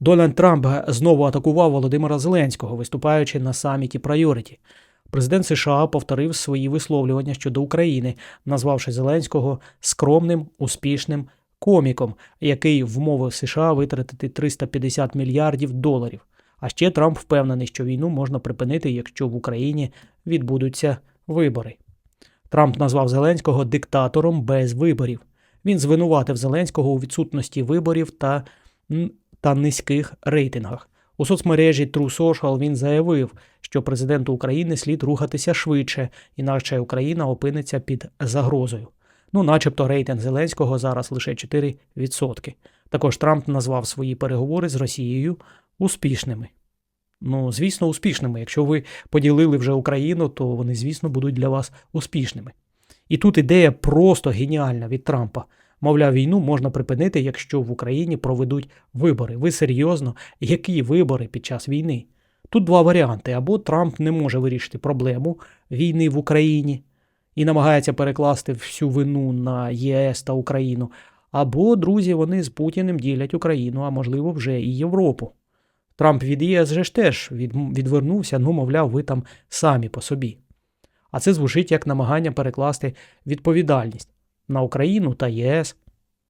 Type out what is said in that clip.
Дональд Трамп знову атакував Володимира Зеленського, виступаючи на саміті Прайоріті. Президент США повторив свої висловлювання щодо України, назвавши Зеленського скромним, успішним коміком, який вмовив США витратити 350 мільярдів доларів. А ще Трамп впевнений, що війну можна припинити, якщо в Україні відбудуться вибори. Трамп назвав Зеленського диктатором без виборів. Він звинуватив Зеленського у відсутності виборів та, та низьких рейтингах. У соцмережі True Social він заявив, що президенту України слід рухатися швидше, інакше Україна опиниться під загрозою. Ну, начебто, рейтинг Зеленського зараз лише 4%. Також Трамп назвав свої переговори з Росією успішними. Ну, звісно, успішними. Якщо ви поділили вже Україну, то вони, звісно, будуть для вас успішними. І тут ідея просто геніальна від Трампа. Мовляв, війну можна припинити, якщо в Україні проведуть вибори. Ви серйозно, які вибори під час війни? Тут два варіанти: або Трамп не може вирішити проблему війни в Україні і намагається перекласти всю вину на ЄС та Україну, або друзі, вони з Путіним ділять Україну, а можливо вже і Європу. Трамп від ЄС же ж теж відвернувся, ну, мовляв, ви там самі по собі. А це звучить як намагання перекласти відповідальність на Україну та ЄС.